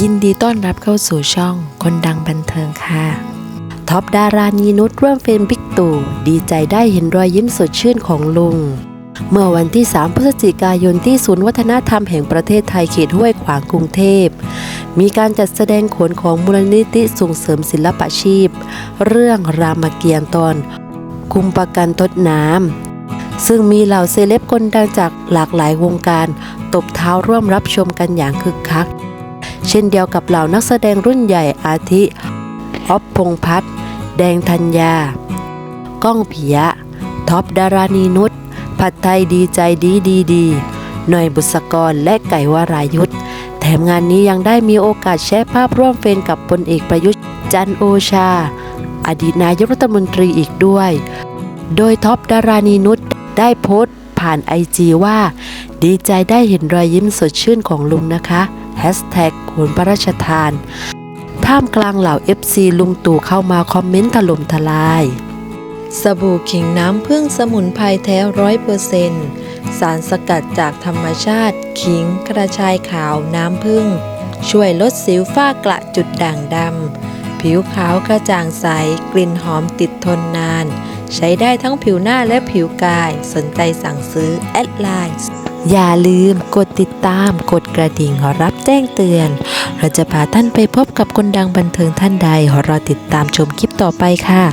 ยินดีต้อนรับเข้าสู่ช่องคนดังบันเทิงค่ะ ท็อปดารานีนุชร่วมเฟรมบิ๊กตู่ดีใจได้เห็นรอยยิ้มสดชื่นของลุง เมื่อวันที่ 3 พฤศจิกายนที่ศูนย์วัฒนธรรมแห่งประเทศไทยเขตห้วยขวางกรุงเทพ มีการจัดแสดงขนของมูลนิธิส่งเสริมศิลปาชีพ เรื่องรามเกียรติ์ตอน คุมประกันทดน้ำซึ่งมีเหล่าเซเลบคนดังจากหลากหลายวงการ ตบเท้าร่วมรับชมกันอย่างคึกคัก เช่นเดียวกับเหล่านักแสดงรุ่นใหญ่อาทิออฟพงษ์พัฒน์แดงธัญญา ก้องปิยะ ท็อปดารานีนุชผัดไทยดีใจดีดีดีหน่อยบุษกรและไก่วรายุทธแถมงานนี้ยังได้มีโอกาสแชร์ภาพร่วมเฟรมกับพลเอกประยุทธ์จันโอชา อดีตนายกรัฐมนตรีอีกด้วย โดยท็อปดารานีนุชได้โพสต์ ผ่านไอจีว่า ดีใจได้เห็นรอยยิ้มสดชื่นของลุงนะคะแฮชแท็กโหนพระราชทาน ท่ามกลางเหล่า FC ลุงตู่เข้ามาคอมเมนต์ถล่มทลาย สบู่ขิงน้ำผึ้งสมุนไพรแท้ร้อยเปอร์เซนต์สารสกัดจากธรรมชาติ ขิง กระชายขาวน้ำผึ้งช่วยลดสิวฝ้ากระจุดด่างดำผิวขาวกระจ่างใส กลิ่นหอมติดทนนาน ใช้ได้ทั้งผิวหน้าและผิวกาย สนใจสั่งซื้อ แอดไลน์อย่าลืมกดติดตาม กดกระดิ่งรับแจ้งเตือน เราจะพาท่านไปพบกับคนดังบันเทิงท่านใดรอติดตามชมคลิปต่อไปค่ะ